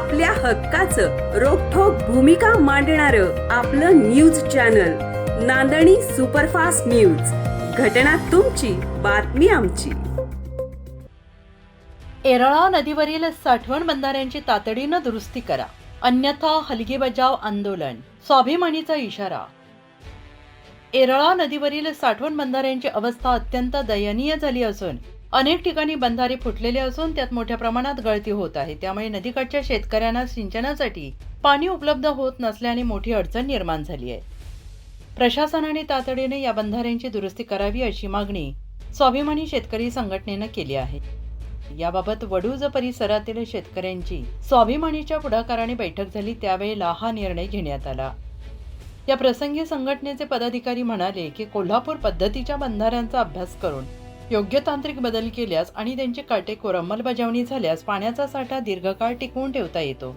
आपल्या हक्काचं रोखोक भूमिका मांडणार आपलं news channel Nandani superfast news. घटना तुमची बातमी आमची. एरळा नदीवरील साठवण बंधाऱ्यांची तातडीनं दुरुस्ती करा. अन्यथा हलगी बजाव आंदोलन. स्वाभिमानीचा इशारा. एरळा नदीवरील साठवण बंधाऱ्यांची अवस्था अत्यंत दयनीय झाली असून अनेक ठिकाणी बंधारे फुटलेले असून त्यात मोठ्या प्रमाणात गळती होत आहे. त्यामुळे नदीकाठच्या शेतकऱ्यांना सिंचनासाठी पाणी उपलब्ध होत नसल्याने मोठी अडचण निर्माण झाली आहे. प्रशासनाने तातडीने या बंधाऱ्यांची दुरुस्ती करावी अशी मागणी स्वाभिमानी शेतकरी संघटनेनं केली आहे. याबाबत वडूज परिसरातील शेतकऱ्यांची स्वाभिमानीच्या पुढाकाराने बैठक झाली त्यावेळेला हा निर्णय घेण्यात आला. या प्रसंगी संघटनेचे पदाधिकारी म्हणाले की कोल्हापूर पद्धतीच्या बंधाऱ्यांचा अभ्यास करून योग्य तांत्रिक बदल केल्यास आणि त्यांची काटेकोर अंमलबजावणी झाल्यास पाण्याचा साठा दीर्घकाळ टिकवून ठेवता येतो.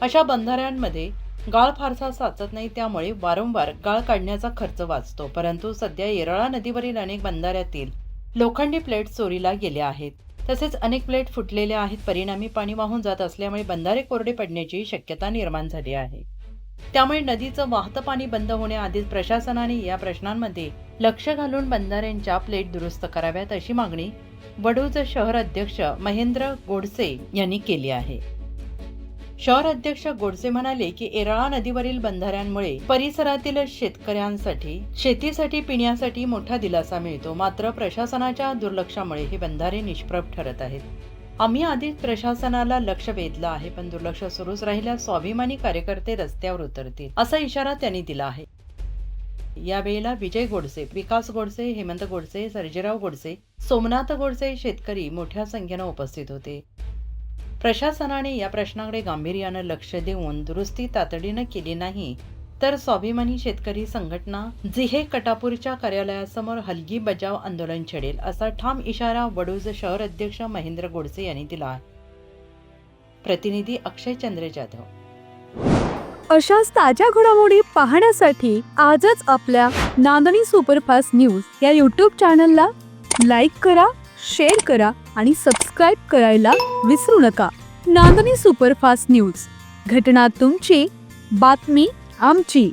अशा बंधाऱ्यांमध्ये गाळ फारसा साचत नाही त्यामुळे वारंवार गाळ काढण्याचा खर्च वाचतो. परंतु सध्या येरळा नदीवरील अनेक बंधाऱ्यातील लोखंडी प्लेट चोरीला गेल्या आहेत. तसेच अनेक प्लेट फुटलेल्या आहेत. परिणामी पाणी वाहून जात असल्यामुळे बंधारे कोरडे पडण्याची शक्यता निर्माण झाली आहे. त्यामुळे नदीचं वाहतं पाणी बंद होण्याआधीच प्रशासनाने या प्रश्नांमध्ये लक्ष घालून बंधाऱ्यांच्या प्लेट दुरुस्त कराव्यात अशी मागणी वडूज शहर अध्यक्ष महेंद्र गोडसे यांनी केली आहे. शहर अध्यक्ष गोडसे म्हणाले की एरळा नदीवरील बंधाऱ्यांमुळे परिसरातील शेतकऱ्यांसाठी शेतीसाठी पिण्यासाठी मोठा दिलासा मिळतो. मात्र प्रशासनाच्या दुर्लक्षामुळे हे बंधारे निष्प्रभ ठरत आहेत. आम्ही आधीच प्रशासनाला लक्ष वेधलं आहे पण दुर्लक्ष सुरूच राहिल्यास स्वाभिमानी कार्यकर्ते रस्त्यावर उतरतील असा इशारा त्यांनी दिला आहे. यावेळेला विजय गोडसे विकास गोडसे हेमंत गोडसे सर्जेराव गोडसे सोमनाथ गोडसे शेतकरी मोठ्या संख्येनं उपस्थित होते. प्रशासनाने या प्रश्नाकडे गांभीर्यानं लक्ष देऊन दुरुस्ती तातडीनं केली नाही तर स्वाभिमानी शेतकरी संघटना जिहे कटापूरच्या कार्यालयासमोर हलगी बजाव आंदोलन छेडेल असा ठाम इशारा वडूज शहर अध्यक्ष महेंद्र गोडसे यांनी दिला आहे. प्रतिनिधी अक्षय चंद्र जाधव. अशाच ताज्या घडामोडी पाहण्यासाठी आजच आपल्या नांदणी सुपरफास्ट न्यूज या यूट्यूब चॅनलला लाईक करा शेअर करा आणि सबस्क्राईब करायला विसरू नका. Nandani superfast news. घटना तुमची बातमी आमची